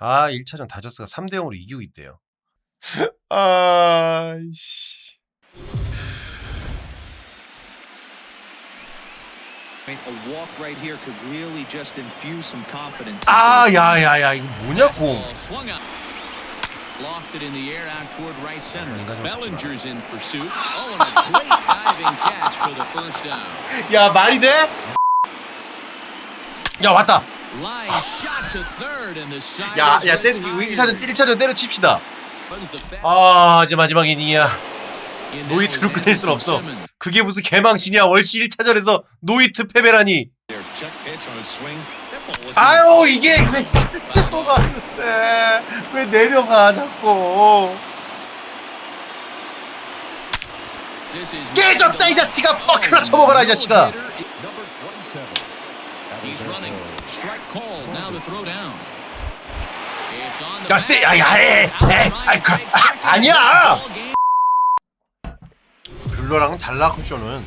아 1차전 다저스가 3대 0으로 이기고 있대요. 아이씨. A walk right here could really just infuse some confidence. 아 야 야 야 이거 뭐냐 공. Ball swung up. Lofted in the air out toward right center. 인간 좀 Bellinger's in pursuit. Oh, and a great diving catch for the first down. 야 말이 돼? 야 왔다. 야, 야, 때려, retired. 1차전, 1차전 때려칩시다. 아, 이제 마지막 이닝이야. 노이트로 끝낼 순 없어. 그게 무슨 개망신이야. 월시 1차전에서 노이트 패배라니. 아유, 이게 왜 실수로 가는데. 왜 내려가, 자꾸. 깨졌다, 이 자식아. 뻑이나 쳐먹어라, 이 자식아. He's running. Strike call. Now the throw down. It's on the 야, 쎄, back. 야, 야, 에, 에, 아이, 그, 아, 아니야. Ball game. 뷰러랑은 달라, 쿠션은.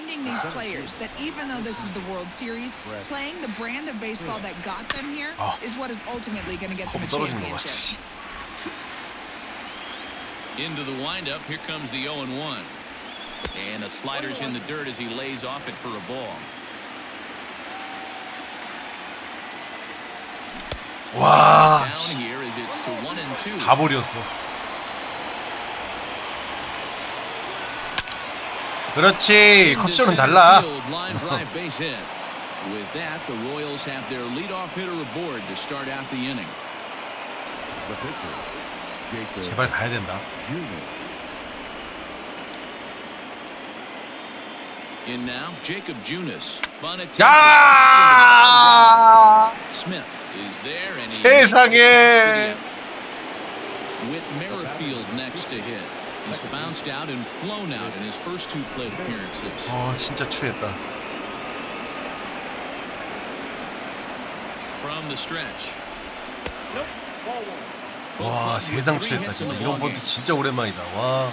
reminding these players that even though this is the World Series, playing the brand of baseball that got them here is Oh. what is ultimately going to get them 컵 a 떨어지는 거 봐. championship. Into the windup. Here comes the 0 and 1. And the slider's in the dirt as he lays off it for a ball. 와, Down here as it's to 1 and 2. 다 버렸어. 그렇지. 커쇼는 달라. Line drive base hit. With that, the Royals have their leadoff hitter aboard to start out the inning. 제발 가야 된다. In now, Jacob Junis. Bonnet 야! Smith is there and he 세상에. Whit Merrifield next to hit. He's bounced out and flown out in his first two plate appearances. 어, 진짜 추했다. From the stretch. 와, 세상 추했다. 진짜 이런 번트 진짜 오랜만이다. 와.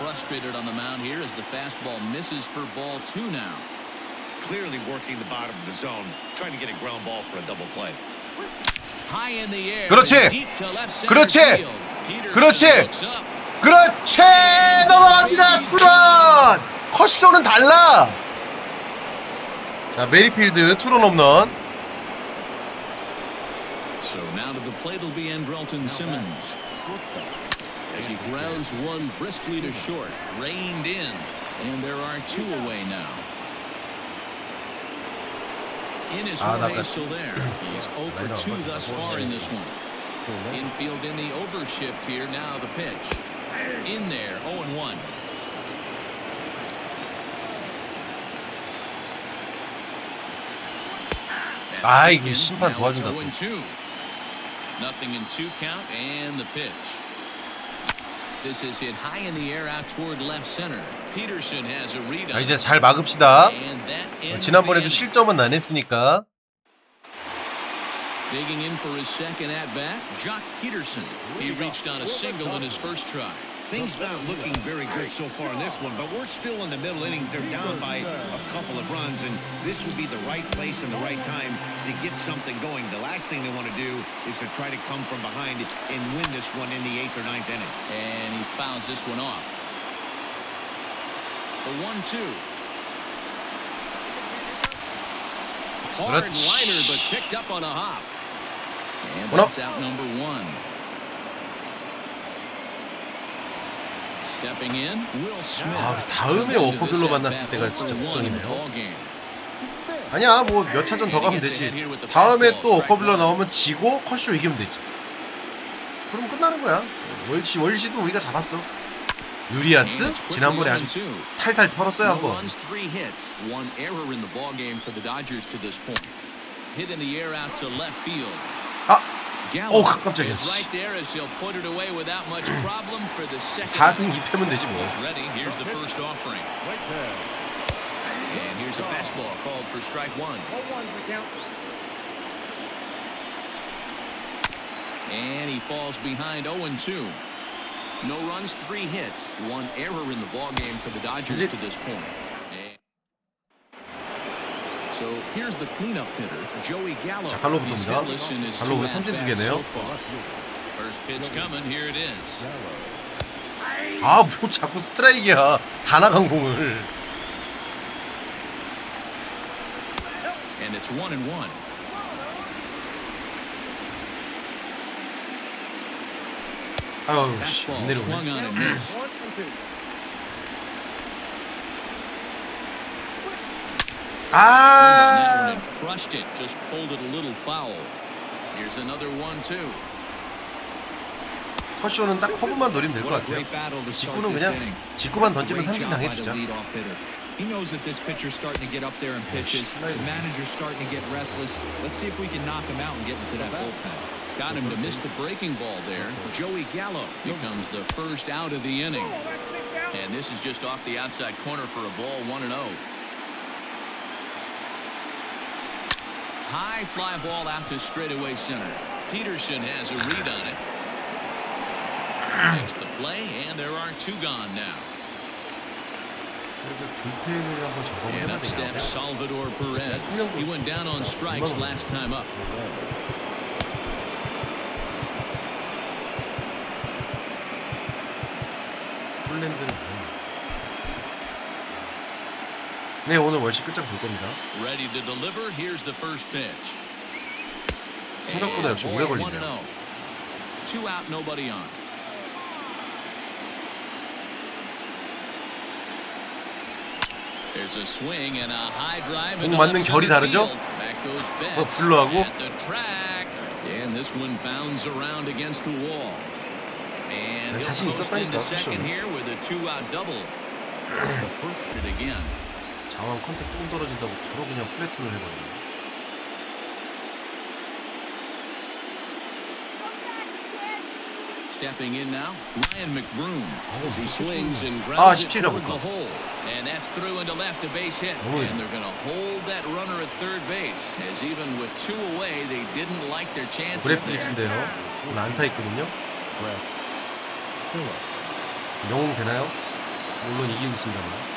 Frustrated on the mound here as the fastball misses for ball two now. clearly working the bottom of the zone, trying to get a ground ball for a double play. High in the air. 그렇지. 그렇지. 그렇지. 그렇지! 넘어갑니다. 투런! 컷쇼는 달라. 자, 메리필드 투런 홈런. So now to the plate will be Andrelton Simmons. as he grounds one briskly to short. Reined in. And there are two away now. In his reversal there. He's 0 for 2 thus far in this one. Infield in the overshift here. Now the pitch. In there. 0-1. Ay, super oh Nothing in two count and the pitch. This is hit high in the air out toward left center. Peterson has a read 자, 이제. 잘 막읍시다. And that ends 어, 지난번에도. 실점은 안 했으니까. Digging in for his second at bat, Jock Peterson. He reached on a single in his first try. Things not looking very good so far in this one, but we're still in the middle innings. They're down by a couple of runs, and this would be the right place and the right time to get something going. The last thing they want to do is to try to come from behind and win this one in the eighth or ninth inning. And he fouls this one off. The one-two. Hard liner, but picked up on a hop. And that's out number one. 아, 다음에 워커빌로 만났을 때가 0 진짜 for 1 in the 걱정이네요. 아니야, 뭐 몇 차전 더 가면 되지. 다음에 또 어커빌러 나오면 지고 컷쇼 이기면 되지. 그럼 끝나는 거야. 월시 월시도 우리가 잡았어. 유리아스 지난번에 0 아주 and 2. 탈탈 털었어요 한번. 아, Gallup 오, 깜짝이야. is right there as he'll put it away without much problem for the second. 4승 2패면 되지 뭐. He's ready. Here's the first offering. And here's a fastball called for strike one. And he falls behind 0 and 2. No runs, three hits, one error in the ball game for the Dodgers 이제- to this point. 자, 갈로부터입니다. 갈로 오늘 삼진 두 개네요. so far. First pitch coming, here it is. 아뭐 자꾸 스트라이크야 다 나간 공을 And it's one and one. 아유 씨, 내려오네 on and missed. That 아 one and crushed it, just pulled it a little foul. Here's another one too. 커쇼는 딱 커브만 노리면 될 것 What a 같아요 great battle to start 직구는 this 그냥 inning. 직구만 던지면 Great 삼진 job by the 당해주자 leadoff hitter. He knows that this pitcher's starting to get up there in pitches. slide. The manager's starting to get restless. Let's see if we can knock him out and get into that bullpen. Got him to miss the breaking ball there. Joey Gallo becomes the first out of the inning. And this is just off the outside corner for a ball 1 and 0. High fly ball out to straightaway center. Peterson has a read on it. Makes the play, and there are two gone now. And up steps Salvador Perez. He went down on strikes last time up. 네 오늘 월시 끝장 볼 겁니다 Ready to deliver. Here's the first pitch. 생각보다 역시 오래 걸리네요 and oh. Two out, nobody on. There's a swing and a high drive 공 맞는 결이 다르죠? 어, 블루하고? at the track. And this one bounds around against the wall. And he'll 자신 post 있었다니까, into second 쿠션은. here with a two-out double. it again. 자원 컨택 조금 떨어진다고 바로 그냥 플래툰을 해버리네 Stepping in now, Ryan McBroom. As he Oh, swings and 아, grounds it 17이라고 toward the 또. hole. And that's through into left, a base hit. 어머니. And they're going to hold that runner at third base. As even with two away, they didn't like their chances 브레 there. 필립스인데요 오늘 안타 있거든요 영웅 되나요? 물론 이기고 있습니다만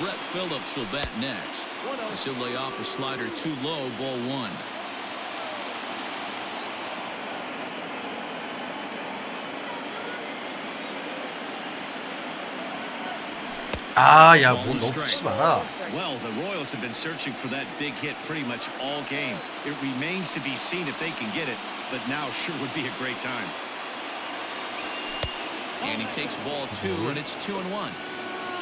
Brett Phillips will bat next. As he'll lay off a slider too low, ball one. 아야 뭐 너무 붙이지 마라 Well, the Royals have been searching for that big hit pretty much all game. It remains to be seen if they can get it, but now sure would be a great time. And he takes ball two, and it's two and one.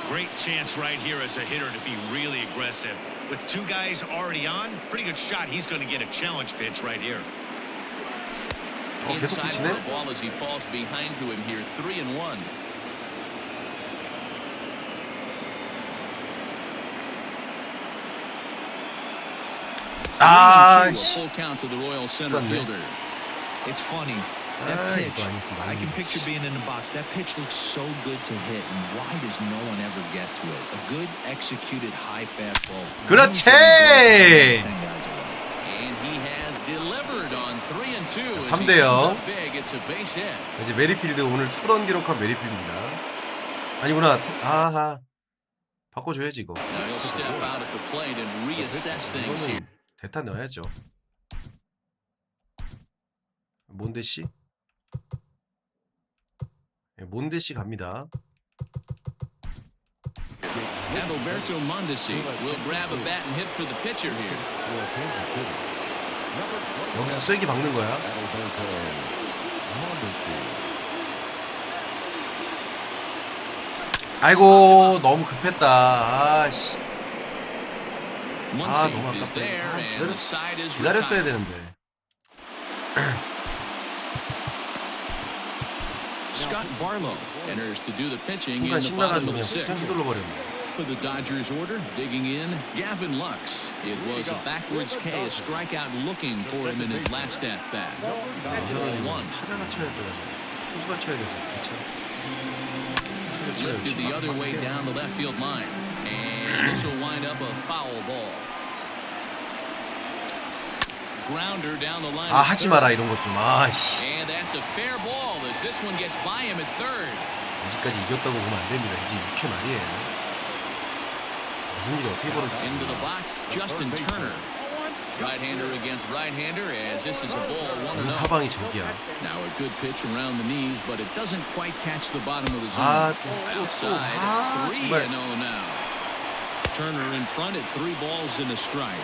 Great chance right here as a hitter to be really aggressive. With two guys already on, pretty good shot. He's going to get a challenge pitch right here. Inside for the ball as he falls behind to him here, three and one. Ah, full count to the Royal center fielder. It's funny. That 아 pitch, 이거 아니었으면 I can 안 picture being in the box. That pitch looks so good to hit, and why does no one ever get to it? A good executed high fastball. 그렇지! And he has delivered on three and two. as he 3대 0. comes up big. It's a base hit. 이제 메리필드 오늘 투런 기록한 메리필드입니다 아니구나 아하 바꿔줘야지 이거 Now he'll step out at the plate and reassess things here. 이거는 대타 넣어야죠 몬데시 네, 몬데시 갑니다 Adalberto Mondesi will grab a bat and hit for the pitcher here. 여기서 쐐기 박는 거야 아이고 너무 급했다 아씨 Muncy 너무 아깝다. 아, 기다렸- 기다렸어야. 되는데 Scott Barlow enters to do the pitching in the bottom of the sixth. For the Dodgers order, digging in, Gavin Lux. It was a backwards K, a strikeout looking for him in his last at bat. One. Lifted the other way down the left field line. And this will wind up a foul ball. 아 of 하지 third. 마라 이런 것 좀. 아씨. And that's a fair ball as this one gets by him at third. 아직까지 이겼다고 보면 안 됩니다. 이제 6회 말이에요. 무슨 일이 어떻게 벌어졌어? Into the box, Justin Turner. Right-hander against right-hander as this is a ball one 그 and oh. 사방이 저기야. Now a good pitch around the knees, but it doesn't quite catch the bottom of the zone. 아, 또, 또, 또. Outside, 아, three 정말. and oh now. Turner in front at three balls and a strike.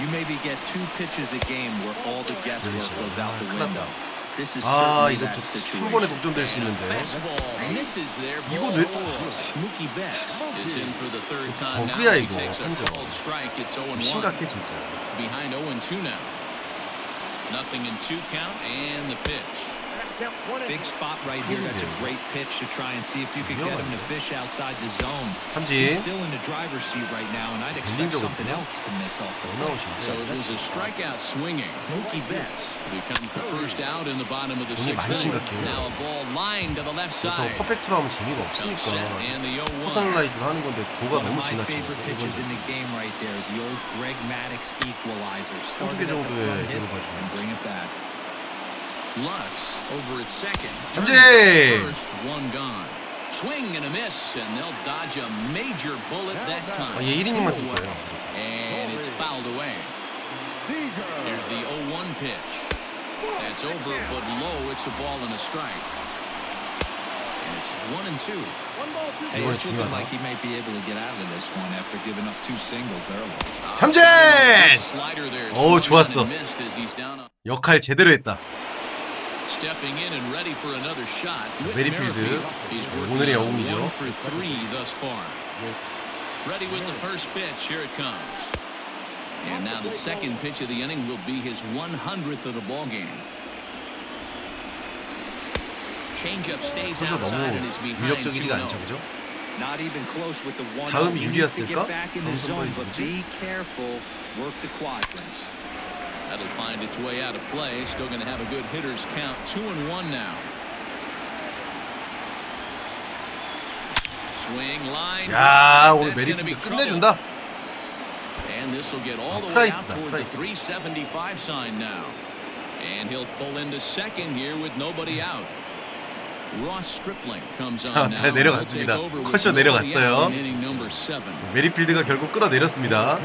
You maybe get two pitches a game where all the guesswork 그렇지. goes out the 아, 큰일 window. 났다. This is 아, certainly 이것도 that 한 번에 situation. 독점될 수 있는데. Fastball misses there. 이거 Ball 왜- four. 그렇지. Mookie Betts is in for the third time now. 버그야, as He 이거, takes a 완전. called strike. It's 0 1. 심각해 진짜. Behind 0 2 now. Nothing in two count and the pitch. Big spot right here. That's a great pitch to try and see if you could get him to fish outside the zone. He's 삼진. still in the driver's seat right now, and I'd expect 빈민적으로 something 보면 else to miss off the 뭐 plate. So 나오시는데. it was a strikeout swinging. Mookie Betts becomes the first out in the bottom of the 존이 sixth 많이 inning. 심각해요. Now a ball lined to the left 그렇다고 side. 퍼펙트로 하면 재미가 Now 없으니까 set and the 0 1. 퍼스널라이즈로 하는 건데 도가 One 너무 of my 지나쳐. favorite pitches in the game right there, the old Greg Maddox equalizer. Start 개 it at the 정도의 front hit 힘을 가지고 Lux over at second. 삼진! First, one gone. Swing and a miss, and they'll dodge a major bullet that time. 아, 얘 1이닝만 쓸 거예요. And it's fouled away. Here's the 0-1 pitch. That's over, but low. It's a ball and a strike. And it's one and two. Hey, 이번에 it's looking 중요하다. like he might be able to get out of this one after giving up two singles early. 삼진! Slider there. 오, swung 좋았어. and missed as he's down. 역할 제대로 했다. Stepping in and ready for another shot. Whit 메리필드. Merrifield. He's working 오늘의 on 영웅이죠. one for three thus far. Ready with the first pitch. Here it comes. And now the second pitch of the inning will be his 100th of the ball game. Changeup stays 그래서 outside and 너무 is behind 위력적이지가 2-0. 않죠, 그죠? Not even close with the one. 다음이 You need to 유리했을까? get back in the 다음 zone, 선발이 but 누구지? be careful. Work the quadrants. That'll find its way out of play. Still going to have a good hitters count. Two and one now. Swing line. 야 오늘 trouble. 끝내준다. And this will get all 아, the way out toward the 375 sign now. And he'll pull into second here with nobody out. Ross Stripling comes 자, will 내려갔습니다. nobody 내려갔어요. 메리필드가 결국 끌어내렸습니다.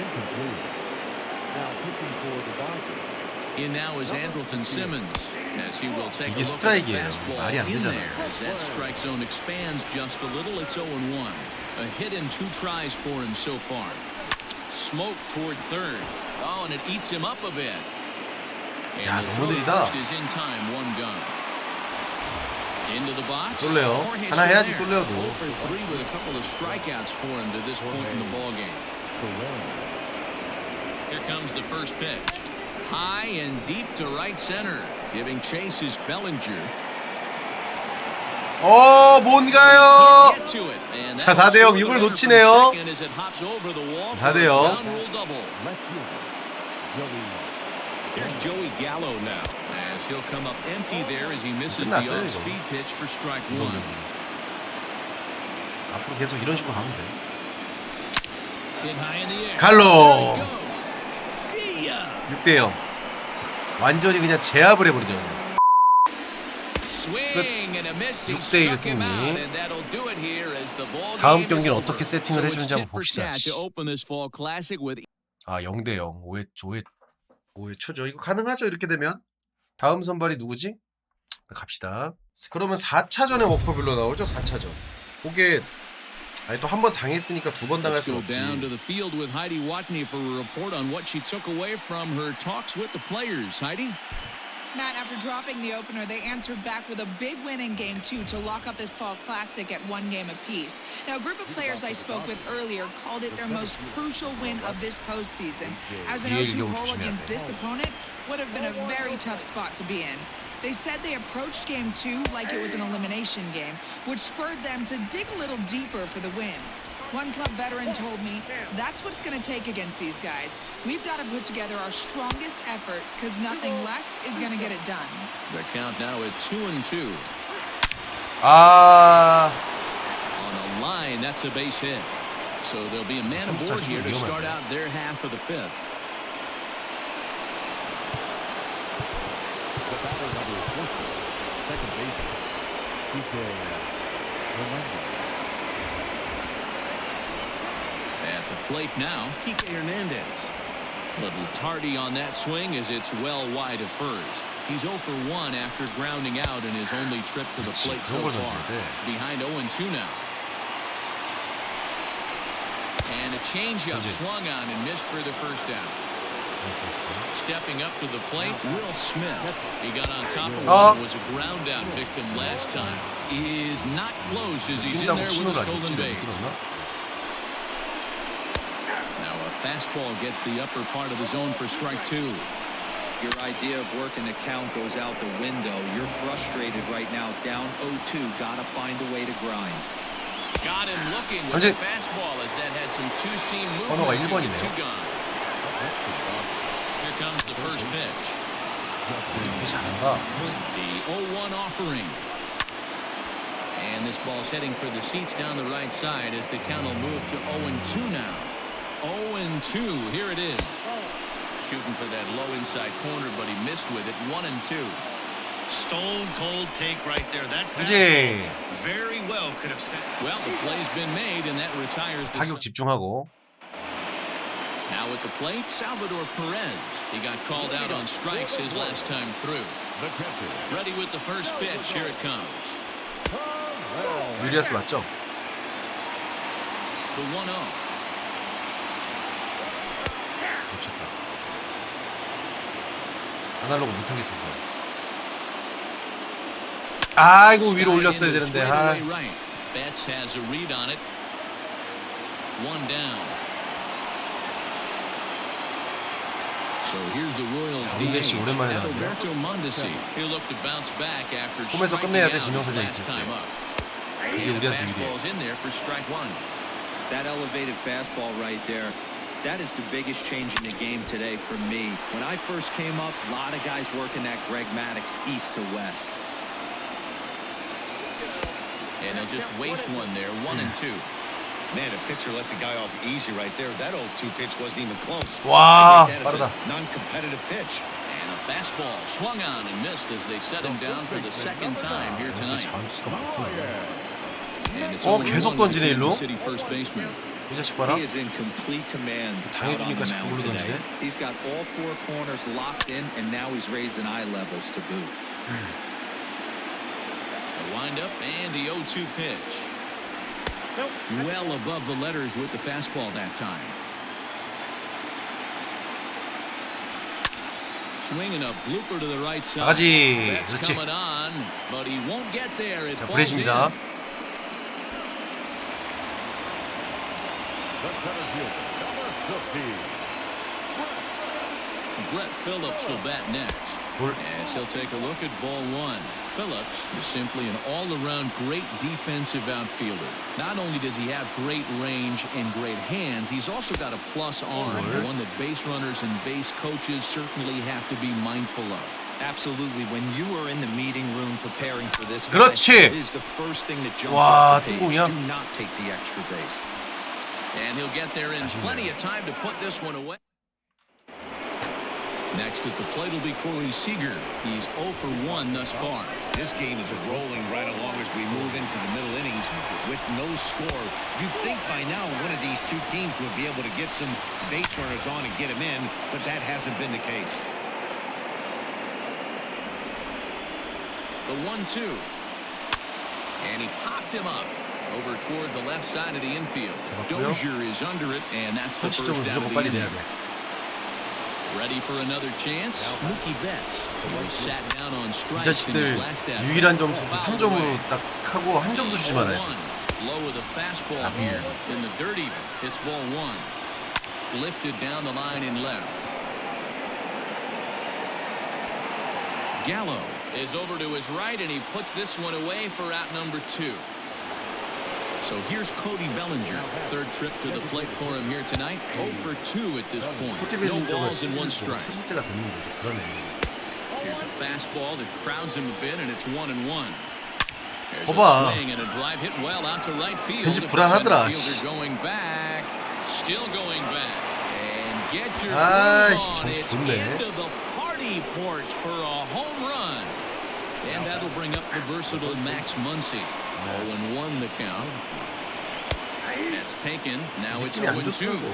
In now is Andrelton Simmons as he will take a 이게 look at the 스트라이크예요. fastball 말이 안 in 되잖아요. there as that strike zone expands just a little. It's 0 1. A hit and two tries for him so far. Smoke toward third. Oh, and it eats him up a bit. And 야, the 너무 throw to 느리다. first is in time. One gun. Into the box. 쏠래요. Jorge 하나 해야지, Soler. 쏠려도. 0 for 3 with a couple of strikeouts for him to this point in the ball game. Here comes the first pitch. High and deep to right center. Giving chase is Bellinger. 어 뭔가요? 자, that'll 4대 0 score 이걸 the runner 놓치네요. from second as it hops over the wall for 4대 a 0. ground rule double. Here's Joey Gallo now. As he'll come up empty there as he misses the 끝났어요, 이거. off-speed pitch for strike one. 앞으로 계속 이런 식으로 가면 돼. Hit high in the air. 갈로. There it goes. See ya. 6대 0. 완전히 그냥 제압을 해버리죠. He 6대 1 struck him 승리. 다음 경기는. 어떻게 세팅을 해주는지 한번 봅시다. 아 0대 0. 5회 5회 5회 초죠. 이거 가능하죠 이렇게 되면. 다음 선발이 누구지? 갑시다. 그러면 4차전에 워커빌러 나오죠. 4차전. 그게 아니 또 한 번 당했으니까 두 번 당할 Let's 수 go down to 없지. the field with Heidi Watney for a report on what she took away from her talks with the players. Heidi? Matt, after dropping the opener, they answered back with a big win in game two to lock up this fall classic at one game apiece. Now, a group of players I spoke with earlier called it their most crucial win of this postseason. As an 리을 0-2 경우 hole 조심해야 against 돼. this opponent would have been a very tough spot to be in. They said they approached game two like it was an elimination game, which spurred them to dig a little deeper for the win. One club veteran told me, that's what it's going to take against these guys. We've got to put together our strongest effort because nothing less is going to get it done. The count now at two and two. Ah. Uh... On a line, that's a base hit. So there'll be a man aboard here to start out their half of the fifth. the batter number 20, second baseman, DJ Hernandez. At the plate now, Kike Hernandez. A Little tardy on that swing as it's well wide of first. He's 0 for 1 after grounding out in his only trip to the plate so far. Behind 0 and 2 now. And a changeup swung on and missed for the first out. 나이스 나이스. Stepping up to the plate, Will Smith. He got on top of 어. one, was a ground out victim last time. Is not close as he's in 뛴다고 there with a 신호를 안 stolen 줬지. base. 들었나? Now a fastball gets the upper part of the zone for strike two. Your idea of working the count goes out the window. You're frustrated right now, down 0-2. Gotta find a way to grind. Got him looking with 현재 a fastball as that had some two-seam 번호가 movement to 1번이네요. get two gone. Here comes the first pitch. 이게 잘한다. The 0-1 offering. And this ball's heading for the seats down the right side as the count will move to 0-2 now. 0-2, here it is. Shooting for that low inside corner, but he missed with it. 1 and 2. Stone cold take right there. That 이제 fastball very well could have set. Well, the play's been made, and that retires the 타격 집중하고 Now at the plate, Salvador Perez. He got called out on strikes his last time through. The catcher, Ready with the first pitch. Here it comes. 유리아스 맞죠? The 1 0. 놓쳤다. 아날로그 못하겠어. 아이고 위로 올렸어야 되는데. 아. Right. Betts has a read on it. One down. So here's the Royals DH, Alberto Mondesi. He'll look to bounce back after striking out last time up. And the fastball's in there for strike one. That elevated fastball right there. That is the biggest change in the game today for me. When I first came up, a lot of guys working that Greg Maddox east to west. And they'll just waste one there, one and two. Man, a pitcher let the guy off easy right there. That 0-2 pitch wasn't even close. 와, I take that as a 빠르다. non-competitive pitch. And a fastball swung on and missed as they set him down for the second time here 진짜 tonight. 자원수가 많구나. And it's 어, 0-1 계속 with 던지네, 일로. Kansas City first baseman. 이 자식 봐라. He is in complete command out on 당해주니까 the 자꾸 mound 물로 today. 던지네. He's got all four corners locked in, and now he's raising eye levels to boot. The windup and the 0-2 pitch. Well above the letters with the fastball that time. Swinging a blooper to the right side. 나가지. That's 그렇지. coming on, but he won't get there. It 자, falls in. 브레이십니다. the Brett Phillips will bat next. 볼. As he'll take a look at ball one. Phillips is simply an all-around great defensive outfielder. Not only does he have great range and great hands, he's also got a plus arm, Word. one that base runners and base coaches certainly have to be mindful of. Absolutely. When you are in the meeting room preparing for this, guy, 그렇지. it is the first thing that jumps 와, off the page. 뚜껑이야. Do not take the extra base. And he'll get there in 아쉽네요. plenty of time to put this one away. Next at the plate will be Corey Seager. He's 0 for 1 thus far. This game is rolling right along as we move into the middle innings with no score. You'd think by now one of these two teams would be able to get some base runners on and get them in, but that hasn't been the case. The 1-2. And he popped him up over toward the left side of the infield. Dozier is under it, and that's the first out of the inning. 내야 돼. Ready for another chance? Mookie Betts. He was sat down on 이 strikes in his 자식들 last at 유일한 점수 그 Fouled 3점으로 away. 딱 하고 한 점도 주지 말아요. Ball one. Low with a fastball here in the dirt even. It's ball one. Lifted down the line in left. Gallo is over to his right and he puts this one away for out number two. So here's Cody Bellinger. Third trip to the plate for him here tonight. 0 for 2 at this point. No 소티벨린저가 balls and one 시즌 좀 strike. 터질 때가 되는 거죠. 불안해. Here's a fastball that crowds him a bit, and it's one and one. There's a 거봐. swing and a drive hit well out to right field. 왠지 The 불안하더라, center 씨. fielder going back, still going back, and get your 아이씨, groove on. 점수 It's 좋네. into the party Muddy porch for a home run. And that'll bring up the versatile Max Muncy. 0-1 the count. That's taken. Now it's 느낌이 안 0-2. 좋더라고.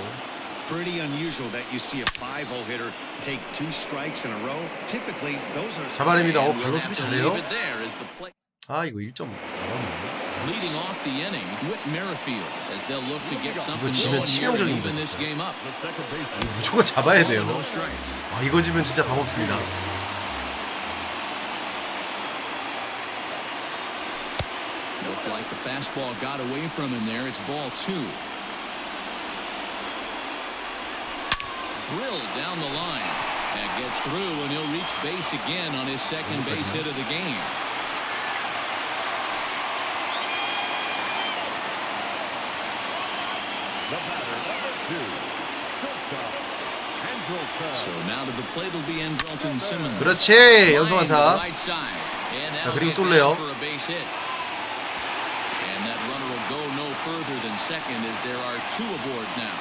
Pretty unusual that you see a five-hole hitter take two strikes in a row. Typically, those are 잡아냅니다. 어, And we'll 발로 have 수비 to 잘해요. leave it there as the play. 아 이거 1점 나왔네. Leading off the inning, Whit Merrifield, as they'll look to get something 지면 going here and 치명적입니다, even this 진짜. game up. The second baseman. 무조건 잡아야 All 돼요. with no strikes. 아 이거 지면 진짜 답 없습니다. fastball got away from him there. It's ball two. Drilled down the line. That gets through, and he'll reach base again on his second base hit of the game. The batter, number two. Shortstop, Andrelton. So now to the plate will be Andrelton Simmons. 그렇지 연속 Line to the 안타. right side. And 자, that'll 그리고 get 쏠래요. go no further than second as there are two aboard now.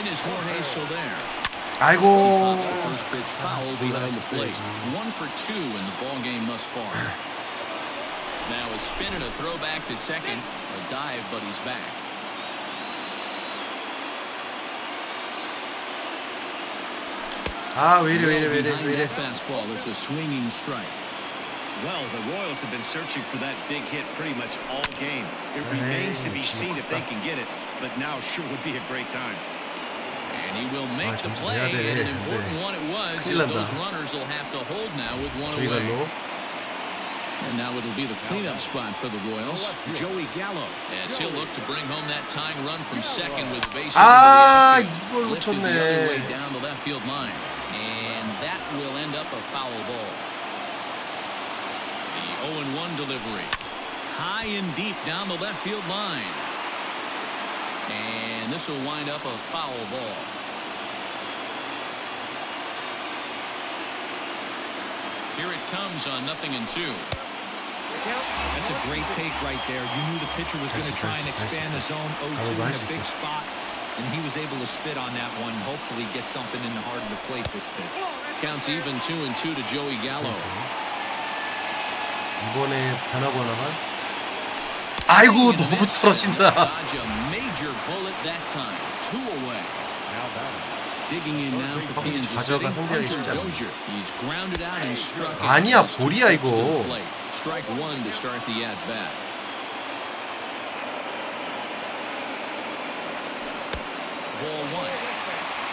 In is Jorge Soler. I The first pitch foul behind the plate. One for two in the ball game thus far. now a spin and a throw back to second. A dive, but he's back. Ah, wait, wait, wait, wait, wait. Fastball. It's a swinging strike. Well, the Royals have been searching for that big hit pretty much all game. It remains to be seen if they can get it, but now sure would be a great time. And he will make the play, and an important one it was. Those runners will have to hold now with one away. And now it'll be the cleanup spot for the Royals. Joey Gallo. As he'll look to bring home that tying run from second with the base. Ah, lifted the other way down the left field line. And that will end up a foul ball. The 0-1 delivery. High and deep down the left field line. And this will wind up a foul ball. Here it comes on nothing and two. That's a great take right there. You knew the pitcher was going to try and nice, nice, expand the nice. zone 0-2 in a big spot, and he was able to spit on that one. Hopefully get something in the heart of the plate this pitch. Counts even two and two to Joey Gallo. 이번에 변하거나만 아이고 너무 떨어진다. 가져가 상대하기 쉽지 않아. 아니야 볼이야 이거.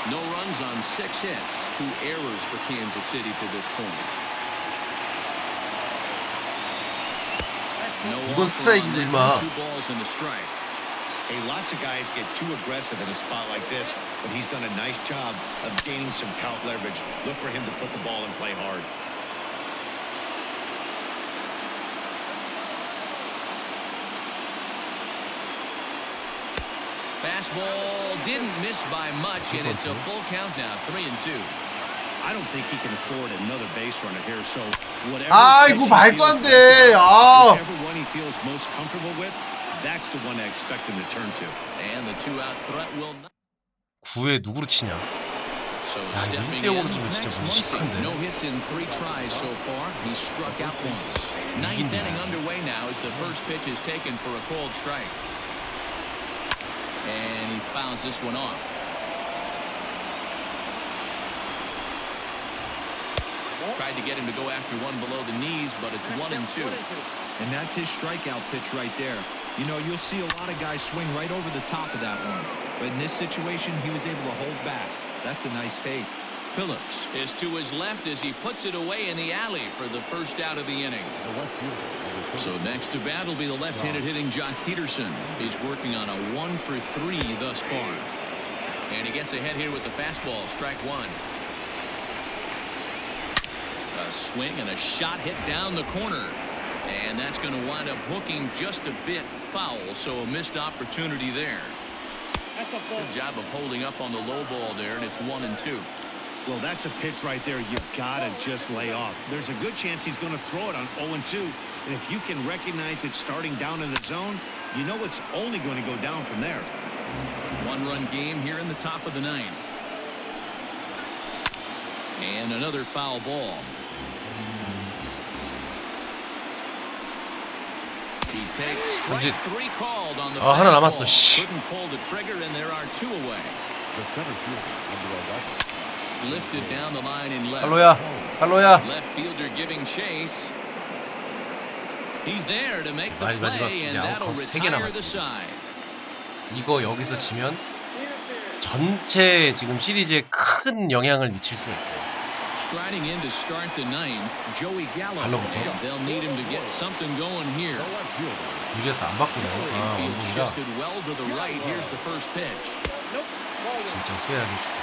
No runs on six hits, two errors for Kansas City to this point. 이건 offer 스트라이크고, on that 임마. one. Two balls and a strike. Hey, lots of guys get too aggressive in a spot like this, but he's done a nice job of gaining some count leverage. Look for him to put the ball and play hard. Fastball didn't miss by much, and it's a full count now, three and two. I don't think he can afford another base runner here, so whatever 아이고 pitch he 말도 feels 안 best 돼. about, 아. Whichever one he feels most comfortable with, that's the one I expect him to turn to. And the two-out threat will not. 9회 누구로 치냐? So 야, 이거 stepping 1대 0으로 in, 지면 진짜 Max 문제 Muncy. 심한데. No hits in three tries so far. He struck out once. Ninth inning underway now as the first pitch is taken for a cold strike. And he fouls this one off. Tried to get him to go after one below the knees, but it's one and two. And that's his strikeout pitch right there. You know, you'll see a lot of guys swing right over the top of that one. But in this situation, he was able to hold back. That's a nice take. Phillips is to his left as he puts it away in the alley for the first out of the inning. The left fielder. number So next to bat will be the left-handed hitting Jock Peterson. He's working on a one for three thus far. And he gets ahead here with the fastball, strike one. A swing and a shot hit down the corner. And that's going to wind up hooking just a bit foul, so a missed opportunity there. Good job of holding up on the low ball there, and it's one and two. Well, that's a pitch right there You've gotta just lay off. There's a good chance he's going to throw it on 0-2. And if you can recognize it starting down in the zone, you know it's only going to go down from there. One-run game here in the top of the ninth. And another foul ball. Chase. He's there to make the 마지- 마지막 이제 아웃카운트 세개 남았습니다. 이거 여기서 지면 전체 지금 시리즈에 큰 영향을 미칠 수가 있어요. Striding in to start the ninth, Joey Gallo. 갈로부터. And they'll need him to get something going here. The left fielder. 유리에서 안 바꾸네. 아, Infield 원봉이라 shifted well to the right. Here's the first pitch. 진짜 수혜하게 줄게.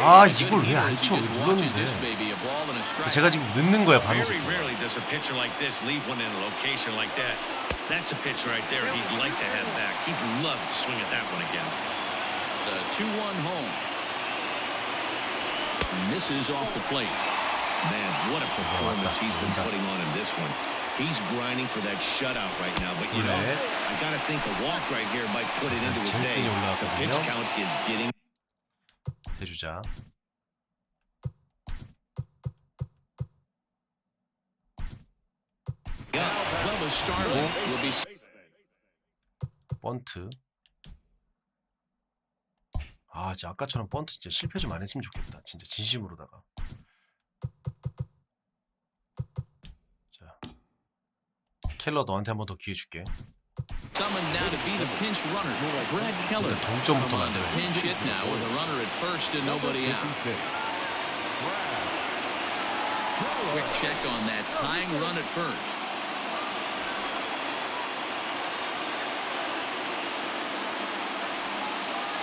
아, 이걸 왜 안 쳐? 왜 눌렀는데? 제가 지금 늦는 거야, 방송. Very rarely does a pitcher like this leave one in a location like that. That's a pitch right there he'd like to have back. He'd love to swing at that one again. The 2-1 home. Misses off the plate. Man, what a performance he's been putting on in this one. He's grinding for that shutout right now, but you know, 그래. I gotta think a walk right here might put it into his day. 젠슨이 The pitch 올라왔거든요. count is getting 대주자. Bubba Starling will be 번트. 아, 진짜 아까처럼 번트 진짜 실패 좀 안 했으면 좋겠다. 진짜 진심으로다가. 자. 켈러 너한테 한 번 더 기회 줄게. summoned now to be the pinch runner. Brad Keller 근데 동점부터 on 만들어야 돼. pinch hit now with a runner at first and nobody out. 56. Quick check on that tying run at first.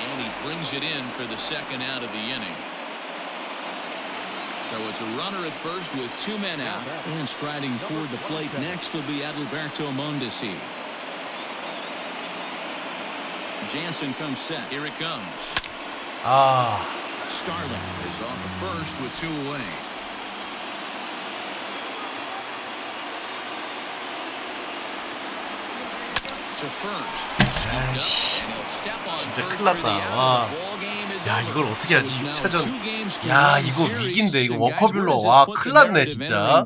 And he brings it in for the second out of the inning. So it's a runner at first with two men out. And striding toward the plate next will be Adalberto Mondesi. Jansen comes set. Here it comes. Ah. 아, Starling is off of first with two away. 아이씨 진짜 큰일났다. 와. 야 이걸 어떻게 하지? 6차전. 야 이거 위기인데 이거 워커빌러. 와 큰일났네 진짜.